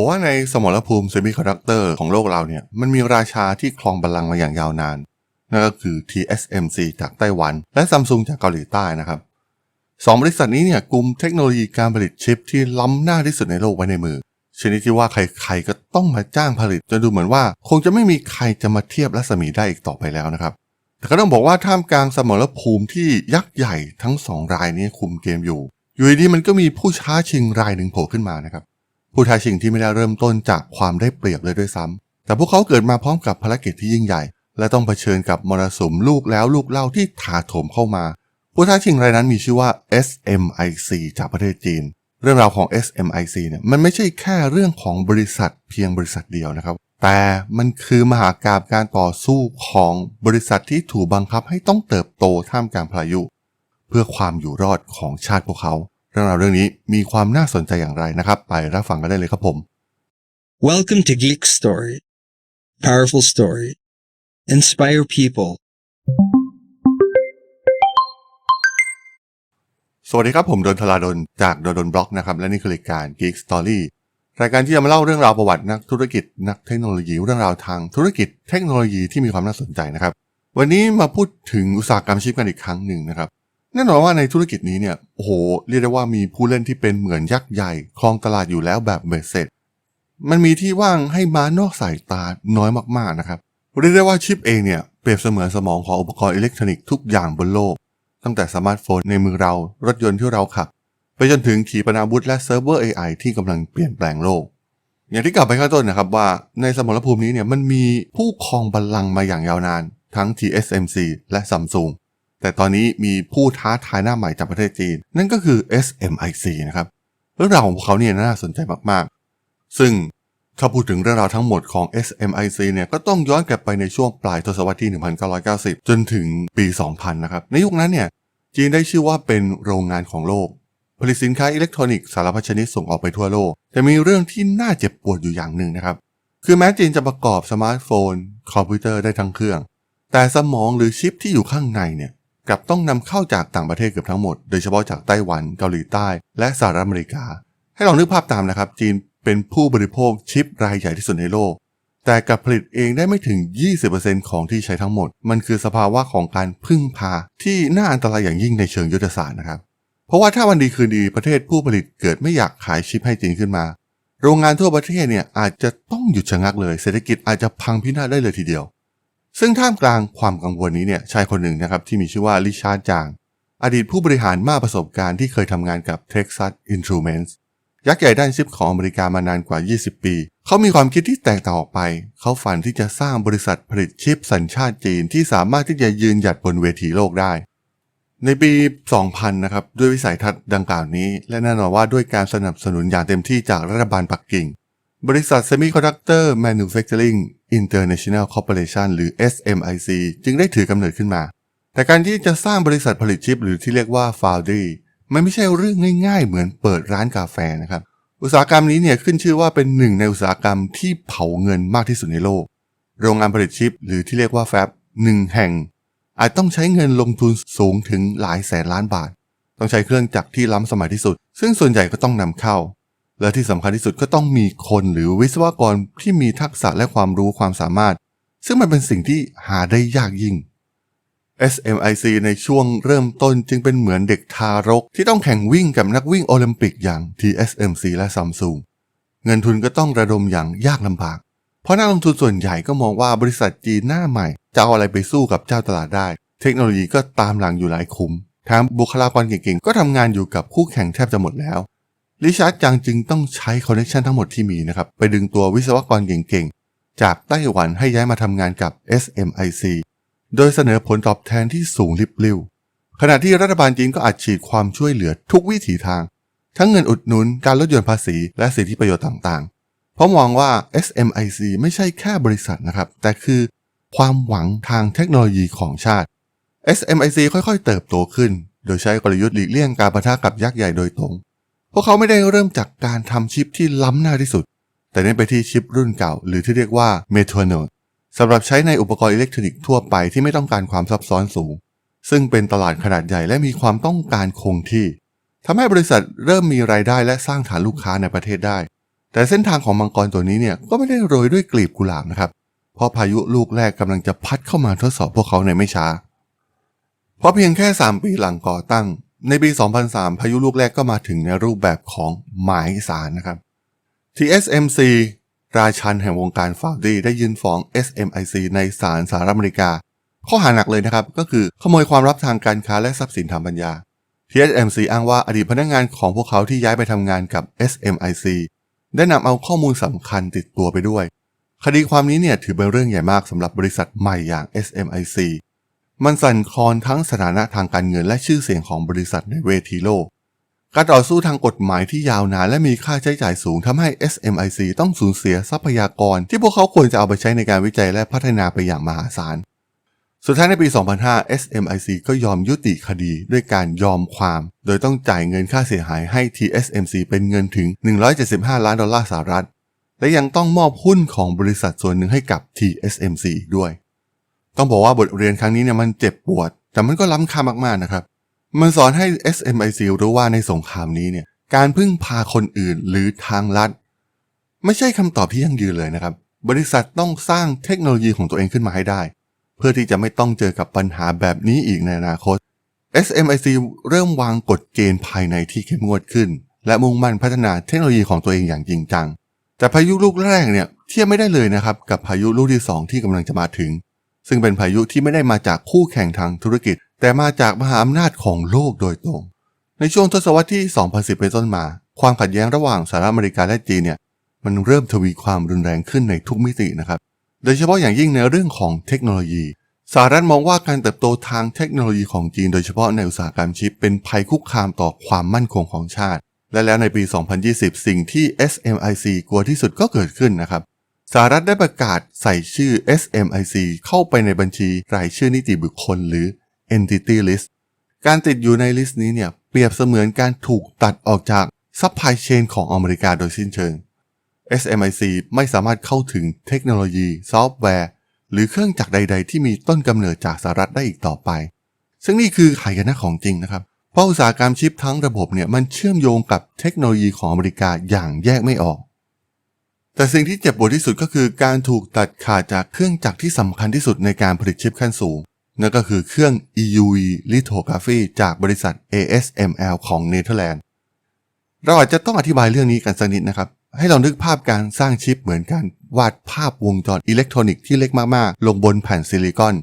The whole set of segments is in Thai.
ผมว่าในสมรภูมิเซมิคอนดักเตอร์ของโลกเราเนี่ยมันมีราชาที่ครองบัลลังก์มาอย่างยาวนานนั่นก็คือ TSMC จากไต้หวัน และซัมซุงจากเกาหลีใต้นะครับสองบริษัทนี้เนี่ยกลุ่มเทคโนโลยีการผลิตชิปที่ล้ำหน้าที่สุดในโลกไว้ในมือ ชนิดที่ว่าใครๆก็ต้องมาจ้างผลิตจนดูเหมือนว่า คงจะไม่มีใครจะมาเทียบรัศมีได้อีกต่อไปแล้วนะครับ แต่ก็ต้องบอกว่าท่ามกลางสมรภูมิที่ยักษ์ใหญ่ทั้งสองรายนี้คุมเกมอยู่ อยู่ดีๆมันก็มีผู้ช้าชิงรายหนึ่งโผล่ขึ้นมานะครับ ผู้ท้าชิงที่ไม่ได้เริ่มต้นจากความได้เปรียบเลยด้วยซ้ำแต่พวกเขาเกิดมาพร้อมกับภารกิจที่ยิ่งใหญ่ และต้องเผชิญกับมรสุมลูกแล้วลูกเล่าที่ถาโถมเข้ามา ผู้ท้าชิงรายนั้นมีชื่อว่า SMIC จากประเทศจีน เรื่องราวของ SMIC เนี่ยมันไม่ใช่แค่เรื่องของบริษัทเพียงบริษัทเดียวนะครับ แต่มันคือมหากาบการต่อสู้ของบริษัทที่ถูกบังคับให้ต้องเติบโตท่ามกลางพายุ เพื่อความอยู่รอดของชาติพวกเขา เรื่องราวเรื่องนี้มีความน่าสนใจอย่างไรนะครับ ไปรับฟังกันได้เลยครับผม Welcome to Geek Story. Powerful story. Inspire people. สวัสดีครับ ผมดนทลาดนจากโดนบล็อกนะครับ และนี่คือรายการ Geek Story รายการที่จะมาเล่าเรื่องราวประวัตินักธุรกิจ นักเทคโนโลยีเรื่องราวทางธุรกิจเทคโนโลยีที่มีความน่าสนใจนะครับ วันนี้มาพูดถึงอุตสาหกรรมชิปกันอีกครั้งหนึ่งนะครับ แน่นอนว่าในธุรกิจนี้เนี่ยโอ้โหเรียกได้ว่ามีผู้เล่นที่เป็นเหมือนยักษ์ใหญ่ครองตลาดอยู่แล้วแบบเบ็ดเสร็จ มันมีที่ว่างให้ม้านอกสายตาน้อยมากๆนะครับเรียกได้ว่าชิปเองเนี่ยเปรียบเสมือนสมองของอุปกรณ์อิเล็กทรอนิกส์ทุกอย่างบนโลก ตั้งแต่สมาร์ทโฟนในมือเรารถยนต์ที่เราขับ ไปจนถึงขีปนาวุธและเซิร์ฟเวอร์ AI ที่กำลังเปลี่ยนแปลงโลก อย่างที่กล่าวไปข้างต้นนะครับว่าในสมรภูมินี้เนี่ยมันมีผู้ครองบัลลังก์มาอย่างยาวนาน ทั้ง TSMC และซัมซุง แต่ตอนนี้มีผู้ท้าทายหน้าใหม่จากประเทศจีน นั่นก็คือ SMIC นะครับเรื่องราวของเขาเนี่ยน่าสนใจมากๆ ซึ่งถ้าพูดถึงเรื่องราวทั้งหมดของ SMIC เนี่ยก็ต้องย้อนกลับไปในช่วงปลายทศวรรษที่ 1990 จนถึงปี 2000 นะครับ ในยุคนั้นเนี่ยจีนได้ชื่อว่าเป็นโรงงานของโลก ผลิตสินค้าอิเล็กทรอนิกส์สารพัดชนิดส่งออกไปทั่วโลก แต่มีเรื่องที่น่าเจ็บปวดอยู่อย่างหนึ่งนะครับ คือแม้จีนจะประกอบสมาร์ทโฟน คอมพิวเตอร์ได้ทั้งเครื่อง แต่สมองหรือชิปที่อยู่ข้างในเนี่ย กลับต้องนำเข้าจากต่างประเทศเกือบทั้งหมด โดยเฉพาะจากไต้หวัน เกาหลีใต้ และสหรัฐอเมริกา ให้ลองนึกภาพตามนะครับ จีนเป็นผู้บริโภคชิปรายใหญ่ที่สุดในโลก แต่กลับผลิตเองได้ไม่ถึง 20%ของที่ใช้ทั้งหมด มันคือสภาวะของการพึ่งพา ที่น่าอันตรายอย่างยิ่งในเชิงยุทธศาสตร์นะครับ เพราะว่าถ้าวันดีคืนดีประเทศผู้ผลิตเกิดไม่อยากขายชิปให้จีนขึ้นมา โรงงานทั่วประเทศเนี่ยอาจจะต้องหยุดชะงักเลย เศรษฐกิจอาจจะพังพินาศได้เลยทีเดียว ซึ่งท่ามกลางความกังวลนี้เนี่ยชายคนหนึ่งนะครับที่มีชื่อว่าลิชาร์ดจาง อดีตผู้บริหารมากประสบการณ์ที่เคยทำงานกับ Texas Instruments ยักษ์ใหญ่ด้านชิปของอเมริกามานานกว่า 20 ปี เขามีความคิดที่แตกต่างออกไป เขาฝันที่จะสร้างบริษัทผลิตชิปสัญชาติจีนที่สามารถที่จะยืนหยัดบนเวทีโลกได้ ในปี 2000 นะครับ ด้วยวิสัยทัศน์ดังกล่าวนี้ และแน่นอนว่าด้วยการสนับสนุนอย่างเต็มที่จากรัฐบาลปักกิ่ง บริษัท Semiconductor Manufacturing International Corporation หรือ SMIC จึงได้ถือกำเนิดขึ้นมา แต่การที่จะสร้างบริษัทผลิตชิปหรือที่เรียกว่า Foundry มันไม่ใช่เรื่องง่ายๆ เหมือนเปิดร้านกาแฟนะครับ อุตสาหกรรมนี้เนี่ยขึ้นชื่อว่าเป็นหนึ่งในอุตสาหกรรมที่เผาเงินมากที่สุดในโลก โรงงานผลิตชิป หรือที่เรียกว่าแฟบหนึ่งแห่ง อาจต้องใช้เงินลงทุนสูงถึงหลายแสนล้านบาท ต้องใช้เครื่องจักรที่ล้ำสมัยที่สุด ซึ่งส่วนใหญ่ก็ต้องนำเข้า และที่สำคัญที่สุดก็ต้องมีคนหรือวิศวกรที่มีทักษะและความรู้ความสามารถ ซึ่งมันเป็นสิ่งที่หาได้ยากยิ่ง SMIC ในช่วงเริ่มต้นจึงเป็นเหมือนเด็กทารก ที่ต้องแข่งวิ่งกับนักวิ่งโอลิมปิกอย่าง TSMC และ Samsung เงินทุนก็ต้องระดมอย่างยากลำบาก เพราะนักลงทุนส่วนใหญ่ก็มองว่าบริษัทจีนหน้าใหม่ จะเอาอะไรไปสู้กับเจ้าตลาดได้ เทคโนโลยีก็ตามหลังอยู่หลายคุมแถมบุคลากรเก่งๆ ก็ทำงานอยู่กับคู่แข่งแทบจะหมดแล้ว ริชาร์ดจังจึงต้องใช้คอนเนคชันทั้งหมดที่มีนะครับ ไปดึงตัววิศวกรเก่งๆ จากไต้หวันให้ย้ายมาทำงานกับ SMIC โดยเสนอผลตอบแทนที่สูงลิบลิ่วขณะที่รัฐบาลจีนก็อัดฉีดความช่วยเหลือทุกวิถีทาง ทั้งเงินอุดหนุนการลดหย่อนภาษี และสิทธิประโยชน์ต่างๆ เพราะมองว่า SMIC ไม่ใช่แค่บริษัทนะครับ แต่คือความหวังทางเทคโนโลยีของชาติ SMIC ค่อยๆ เติบโตขึ้น โดยใช้กลยุทธ์หลีกเลี่ยงการปะทะกับยักษ์ใหญ่โดยตรง พวกเขาไม่ได้เริ่มจากการทำชิปที่ล้ำหน้าที่สุด แต่เน้นไปที่ชิปรุ่นเก่า หรือที่เรียกว่า m e t a n o d e สำหรับใช้ในอุปกรณ์อิเล็กทรอนิกส์ทั่วไปที่ไม่ต้องการความซับซ้อนสูง ซึ่งเป็นตลาดขนาดใหญ่และมีความต้องการคงที่ทำให้บริษัทเริ่มมีรายได้และสร้างฐานลูกค้าในประเทศได้ แต่เส้นทางของมังกรตัวนี้เนี่ยก็ไม่ได้โรยด้วยกลีบกุหลาบนะครับเพราะพายุลูกแรกกำลังจะพัดเข้ามาทดสอบพวกเขาในไม่ช้าเพราะเพียงแค่ 3 ปีหลังก่อตั้ง ในปี 2003 พายุลูกแรกก็มาถึงในรูปแบบของหมายสารนะครับ TSMC ราชันแห่งวงการฟาวดี้ได้ยื่นฟ้อง SMIC ในศาลสหรัฐอเมริกา ข้อหาหนักเลยนะครับ ก็คือขโมยความลับทางการค้าและทรัพย์สินทางปัญญา TSMC อ้างว่าอดีตพนักงานของพวกเขาที่ย้ายไปทำงานกับ SMIC ได้นำเอาข้อมูลสำคัญติดตัวไปด้วย คดีความนี้เนี่ยถือเป็นเรื่องใหญ่มากสำหรับบริษัทใหม่อย่าง SMIC มันสั่นคลอนทั้งสถานะทางการเงินและชื่อเสียงของบริษัทในเวทีโลก การต่อสู้ทางกฎหมายที่ยาวนานและมีค่าใช้จ่ายสูงทำให้ SMIC ต้องสูญเสียทรัพยากร ที่พวกเขาควรจะเอาไปใช้ในการวิจัยและพัฒนาไปอย่างมหาศาล สุดท้ายในปี 2005 SMIC ก็ยอมยุติคดีด้วยการยอมความ โดยต้องจ่ายเงินค่าเสียหายให้ TSMC เป็นเงินถึง 175 ล้านดอลลาร์สหรัฐ และยังต้องมอบหุ้นของบริษัทส่วนหนึ่งให้กับ TSMC อีกด้วย ต้องบอกว่าบทเรียนครั้งนี้เนี่ยมันเจ็บปวด แต่มันก็ล้ำค่ามากๆนะครับ มันสอนให้ SMIC รู้ว่าในสงครามนี้เนี่ยการพึ่งพาคนอื่นหรือทางลัด ไม่ใช่คำตอบที่ยั่งยืนเลยนะครับ บริษัทต้องสร้างเทคโนโลยีของตัวเองขึ้นมาให้ได้ เพื่อที่จะไม่ต้องเจอกับปัญหาแบบนี้อีกในอนาคต SMIC เริ่มวางกฎเกณฑ์ภายในที่เข้มงวดขึ้น และมุ่งมั่นพัฒนาเทคโนโลยีของตัวเองอย่างจริงจัง แต่พายุลูกแรกเนี่ยเทียบไม่ได้เลยนะครับกับพายุลูกที่ 2 ที่กำลังจะมาถึง ซึ่งเป็นพายุที่ไม่ได้มาจากคู่แข่งทางธุรกิจ แต่มาจากมหาอำนาจของโลกโดยตรง ในช่วงทศวรรษที่ 2010 เป็นต้นมา ความขัดแย้งระหว่างสหรัฐอเมริกาและจีนเนี่ยมันเริ่มทวีความรุนแรงขึ้นในทุกมิตินะครับ โดยเฉพาะอย่างยิ่งในเรื่องของเทคโนโลยีสหรัฐมองว่าการเติบโตทางเทคโนโลยีของจีนโดยเฉพาะในอุตสาหกรรมชิป เป็นภัยคุกคามต่อความมั่นคงของชาติ และแล้วในปี 2020 สิ่งที่ SMIC กลัวที่สุดก็เกิดขึ้นนะครับ สหรัฐได้ประกาศใส่ชื่อ SMIC เข้าไปในบัญชีรายชื่อนิติบุคคลหรือ Entity List การติดอยู่ในลิสต์นี้เนี่ยเปรียบเสมือนการถูกตัดออกจากซัพพลายเชนของอเมริกาโดยสิ้นเชิง SMIC ไม่สามารถเข้าถึงเทคโนโลยี ซอฟต์แวร์ หรือเครื่องจักรใด ๆ ที่มีต้นกำเนิดจากสหรัฐได้อีกต่อไป ซึ่งนี่คือไขกันหน้าของจริงนะครับ เพราะอุตสาหกรรมชิปทั้งระบบเนี่ยมันเชื่อมโยงกับเทคโนโลยีของอเมริกาอย่างแยกไม่ออก แต่สิ่งที่เจ็บปวดที่สุดก็คือการถูกตัดขาดจากเครื่องจักรที่สำคัญที่สุดในการผลิตชิปขั้นสูง นั่นก็คือเครื่อง EUV lithography จากบริษัท ASML ของเนเธอร์แลนด์ เราอาจจะต้องอธิบายเรื่องนี้กันสักนิดนะครับ ให้เรานึกภาพการสร้างชิปเหมือนการวาดภาพวงจรอิเล็กทรอนิกส์ที่เล็กมากๆ ลงบนแผ่นซิลิคอน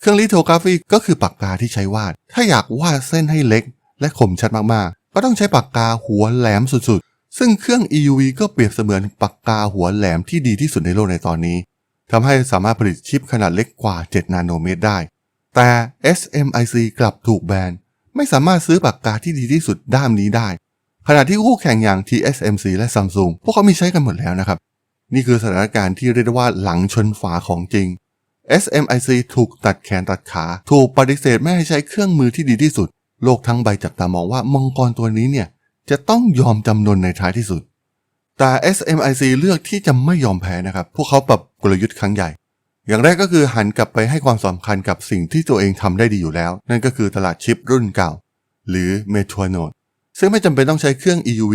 เครื่องลิโทกราฟีก็คือปากกาที่ใช้วาด ถ้าอยากวาดเส้นให้เล็ก และคมชัดมากๆ ก็ต้องใช้ปากกาหัวแหลมสุด ซึ่งเครื่อง EUV ก็เปรียบเสมือนปากกาหัวแหลมที่ดีที่สุดในโลกในตอนนี้ทำให้สามารถผลิตชิปขนาดเล็กกว่า 7 นาโนเมตรได้ แต่ SMIC กลับถูกแบน ไม่สามารถซื้อปากกาที่ดีที่สุดด้ามนี้ได้ ขณะที่คู่แข่งอย่าง TSMC และ Samsung พวกเขามีใช้กันหมดแล้วนะครับ นี่คือสถานการณ์ที่เรียกได้ว่าหลังชนฝาของจริง SMIC ถูกตัดแขนตัดขา ถูกปฏิเสธไม่ให้ใช้เครื่องมือที่ดีที่สุด โลกทั้งใบจับตามองว่ามังกรตัวนี้เนี่ย จะต้องยอมจำนนในท้ายที่สุด แต่ SMIC เลือกที่จะไม่ยอมแพ้นะครับ พวกเขาปรับกลยุทธ์ครั้งใหญ่ อย่างแรกก็คือหันกลับไปให้ความสำคัญกับสิ่งที่ตัวเองทำได้ดีอยู่แล้ว นั่นก็คือตลาดชิปรุ่นเก่า หรือ m e t r o n o d e ซึ่งไม่จำเป็นต้องใช้เครื่อง EUV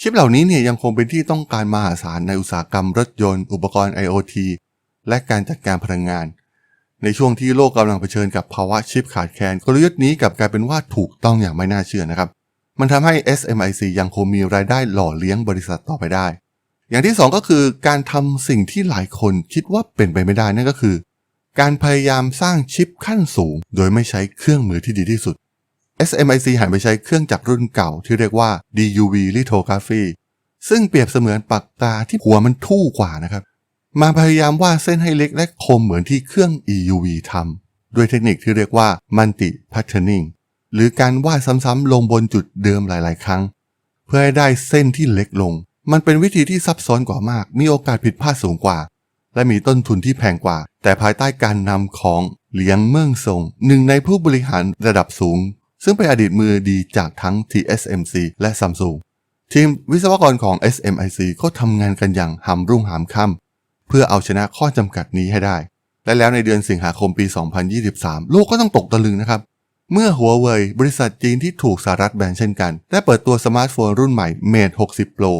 ชิปเหล่านี้เนี่ยยังคงเป็นที่ต้องการมหาศาลในอุตสาหกรรมรถยนต์ อุปกรณ์ IoT และการจัดการพลังงาน ในช่วงที่โลกกำลังเผชิญกับภาวะชิปขาดแคลนกลยุทธ์นี้กลับกลายเป็นว่าถูกต้องอย่างไม่น่าเชื่อนะครับ มันทำให้ SMIC ยังคงมีรายได้หล่อเลี้ยงบริษัทต่อไปได้ อย่างที่สองก็คือการทำสิ่งที่หลายคนคิดว่าเป็นไปไม่ได้นั่นก็คือ การพยายามสร้างชิปขั้นสูง โดยไม่ใช้เครื่องมือที่ดีที่สุด SMIC หันไปใช้เครื่องจักรรุ่นเก่าที่เรียกว่า DUV lithography ซึ่งเปรียบเสมือนปากกาที่หัวมันทู่กว่านะครับ มาพยายามวาดเส้นให้เล็กและคมเหมือนที่เครื่อง EUV ทำด้วยเทคนิคที่เรียกว่า multi patterning หรือการวาดซ้ำๆลงบนจุดเดิมหลายๆ ครั้ง เพื่อให้ได้เส้นที่เล็กลง มันเป็นวิธีที่ซับซ้อนกว่ามาก มีโอกาสผิดพลาดสูงกว่า และมีต้นทุนที่แพงกว่า แต่ภายใต้การนำของเหลียงเมิ่งซงหนึ่งในผู้บริหารระดับสูง ซึ่งเป็นอดีตมือดีจากทั้ง TSMC และ Samsung ทีมวิศวกรของ SMIC ก็ทำงานกันอย่างหำรุ่งหามค่ำเพื่อเอาชนะข้อจำกัดนี้ให้ได้ และแล้วในเดือนสิงหาคมปี 2023 โลกก็ต้องตกตะลึงนะครับ เมื่อหัวเว่ยบริษัทจีนที่ถูกสหรัฐแบนเช่นกัน ได้เปิดตัวสมาร์ทโฟนรุ่นใหม่ Mate 60 Pro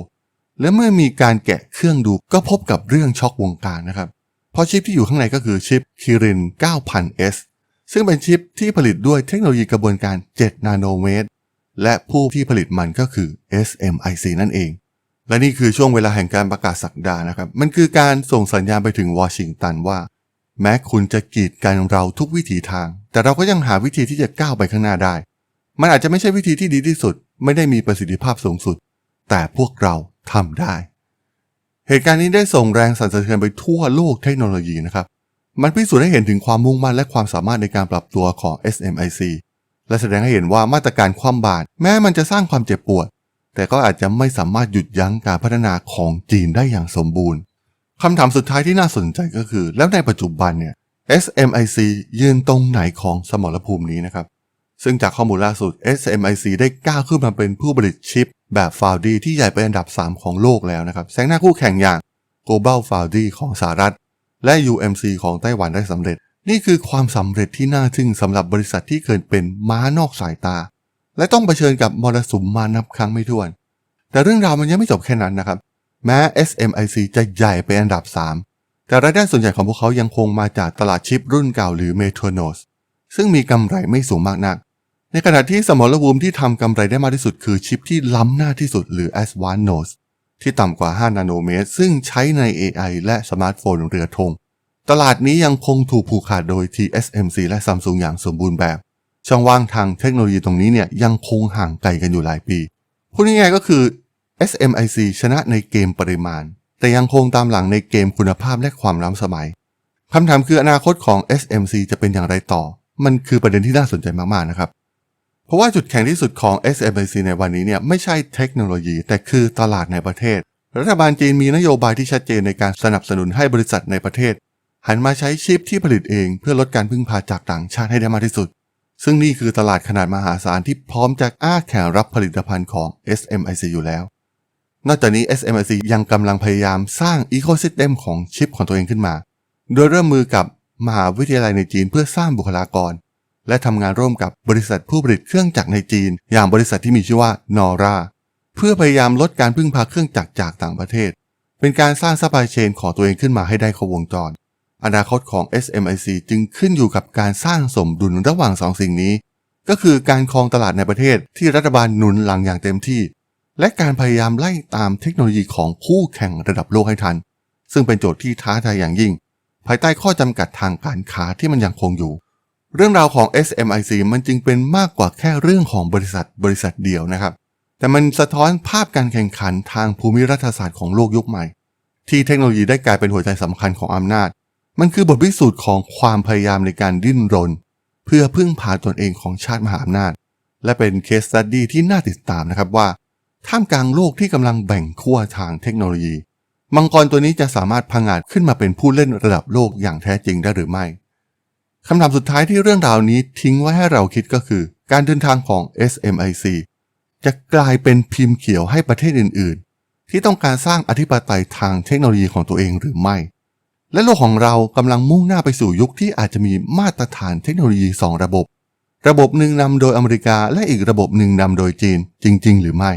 และเมื่อมีการแกะเครื่องดูก็พบกับเรื่องช็อกวงการนะครับ เพราะชิปที่อยู่ข้างในก็คือชิป Kirin 9000S ซึ่งเป็นชิปที่ผลิตด้วยเทคโนโลยีกระบวนการ 7 นาโนเมตร และผู้ที่ผลิตมันก็คือ SMIC นั่นเอง และนี่คือช่วงเวลาแห่งการประกาศสักดานะครับ มันคือการส่งสัญญาณไปถึงวอชิงตันว่า แม้คุณจะกีดกันเราทุกวิถีทาง แต่เราก็ยังหาวิธีที่จะก้าวไปข้างหน้าได้ มันอาจจะไม่ใช่วิธีที่ดีที่สุด ไม่ได้มีประสิทธิภาพสูงสุด แต่พวกเราทำได้ เหตุการณ์นี้ได้ส่งแรงสั่นสะเทือนไปทั่วโลกเทคโนโลยีนะครับ มันพิสูจน์ให้เห็นถึงความมุ่งมั่นและความสามารถในการปรับตัวของ SMIC และแสดงให้เห็นว่ามาตรการคว่ำบาตรแม้มันจะสร้างความเจ็บปวด แต่ก็อาจจะไม่สามารถหยุดยั้งการพัฒนาของจีนได้อย่างสมบูรณ์ คำถามสุดท้ายที่น่าสนใจก็คือ แล้วในปัจจุบันเนี่ย SMIC ยืนตรงไหนของสมรภูมินี้นะครับ ซึ่งจากข้อมูลล่าสุด SMIC ได้ก้าวขึ้นมาเป็นผู้ผลิตชิป แบบฟาวดีที่ใหญ่เป็นอันดับ 3 ของโลกแล้วนะครับแซงหน้าคู่แข่งอย่าง Global Foundry ของสหรัฐ และ UMC ของไต้หวันได้สำเร็จ นี่คือความสำเร็จที่น่าทึ่งสำหรับบริษัทที่เคยเป็นม้านอกสายตา และต้องเผชิญกับมรสุมมานับครั้งไม่ถ้วน แต่เรื่องราวมันยังไม่จบแค่นั้นนะครับ แม้ SMIC จะใหญ่เป็นอันดับ 3 แต่รายได้ส่วนใหญ่ของพวกเขายังคงมาจากตลาดชิปรุ่นเก่าหรือ Metronos ซึ่งมีกำไรไม่สูงมากนัก ในขณะที่สมรภูมิที่ทำกำไรได้มากที่สุดคือชิปที่ล้ำหน้าที่สุดหรือ Advanced Nodes ที่ต่ำกว่า 5 นาโนเมตร ซึ่งใช้ใน AI และสมาร์ทโฟนเรือธงตลาดนี้ยังคงถูกผูกขาดโดย TSMC และ Samsung อย่างสมบูรณ์แบบ ช่องว่างทางเทคโนโลยีตรงนี้เนี่ยยังคงห่างไกลกันอยู่หลายปีพูดง่ายๆก็คือ SMIC ชนะในเกมปริมาณ แต่ยังคงตามหลังในเกมคุณภาพและความล้ำสมัยคำถามคืออนาคตของ SMC จะเป็นอย่างไรต่อ มันคือประเด็นที่น่าสนใจมากๆนะครับ เพราะว่าจุดแข็งที่สุดของ SMIC ในวันนี้เนี่ยไม่ใช่เทคโนโลยี แต่คือตลาดในประเทศ รัฐบาลจีนมีนโยบายที่ชัดเจนในการสนับสนุนให้บริษัทในประเทศ หันมาใช้ชิปที่ผลิตเองเพื่อลดการพึ่งพาจากต่างชาติให้ได้มากที่สุด ซึ่งนี่คือตลาดขนาดมหาศาลที่พร้อมจะอ้าแขนรับผลิตภัณฑ์ของ SMIC อยู่แล้ว นอกจากนี้ SMIC ยังกำลังพยายามสร้างอีโคซิสเต็มของชิปของตัวเองขึ้นมา โดยเริ่มมือกับมหาวิทยาลัยในจีนเพื่อสร้างบุคลากร และทำงานร่วมกับบริษัทผู้ผลิตเครื่องจักรในจีน อย่างบริษัทที่มีชื่อว่านอร่าเพื่อพยายามลดการพึ่งพาเครื่องจักรจากต่างประเทศ เป็นการสร้างซัพพลายเชนของตัวเองขึ้นมาให้ได้ครบวงจร อนาคตของ SMIC จึงขึ้นอยู่กับการสร้างสมดุลระหว่างสองสิ่งนี้ ก็คือการครองตลาดในประเทศที่รัฐบาลหนุนหลังอย่างเต็มที่ และการพยายามไล่ตามเทคโนโลยีของคู่แข่งระดับโลกให้ทัน ซึ่งเป็นโจทย์ที่ท้าทายอย่างยิ่ง ภายใต้ข้อจำกัดทางการค้าที่มันยังคงอยู่ เรื่องราวของ SMIC มันจึงเป็นมากกว่าแค่เรื่องของบริษัทบริษัทเดียวนะครับ แต่มันสะท้อนภาพการแข่งขันทางภูมิรัฐศาสตร์ของโลกยุคใหม่ ที่เทคโนโลยีได้กลายเป็นหัวใจสำคัญของอำนาจ มันคือบทพิสูจน์ของความพยายามในการดิ้นรน เพื่อพึ่งพาตนเองของชาติมหาอำนาจ และเป็นเคสตัดดี้ที่น่าติดตามนะครับว่า ท่ามกลางโลกที่กำลังแบ่งขั้วทางเทคโนโลยี มังกรตัวนี้จะสามารถพังอาจขึ้นมาเป็นผู้เล่นระดับโลกอย่างแท้จริงได้หรือไม่คำถามสุดท้ายที่เรื่องราวนี้ทิ้งไว้ให้เราคิดก็คือ การเดินทางของ SMIC จะกลายเป็นพิมพ์เขียวให้ประเทศอื่น ๆ ที่ต้องการสร้างอธิปไตยทางเทคโนโลยีของตัวเองหรือไม่ และโลกของเรากำลังมุ่งหน้าไปสู่ยุคที่อาจจะมีมาตรฐานเทคโนโลยี 2 ระบบ ระบบหนึ่งนำโดยอเมริกาและอีกระบบหนึ่งนำโดยจีนจริง ๆ หรือไม่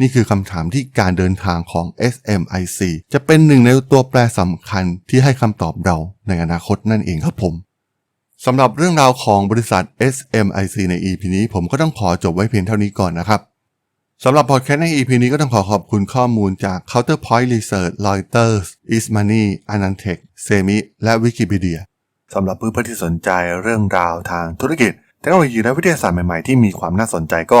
นี่คือคำถามที่การเดินทางของ SMIC จะเป็นหนึ่งในตัวแปรสำคัญที่ให้คำตอบเราในอนาคตนั่นเองครับผมสำหรับเรื่องราวของบริษัท SMIC ใน EP นี้ผมก็ต้องขอจบไว้เพียงเท่านี้ก่อนนะครับสำหรับพอดแคสต์ใน EP นี้ก็ต้องขอขอบคุณข้อมูลจาก Counterpoint Research Reuters Eastmoney Anantech Semi และ Wikipedia สำหรับเพื่อนๆที่สนใจเรื่องราวทางธุรกิจเทคโนโลยีและวิทยาศาสตร์ใหม่ๆที่มีความน่าสนใจก็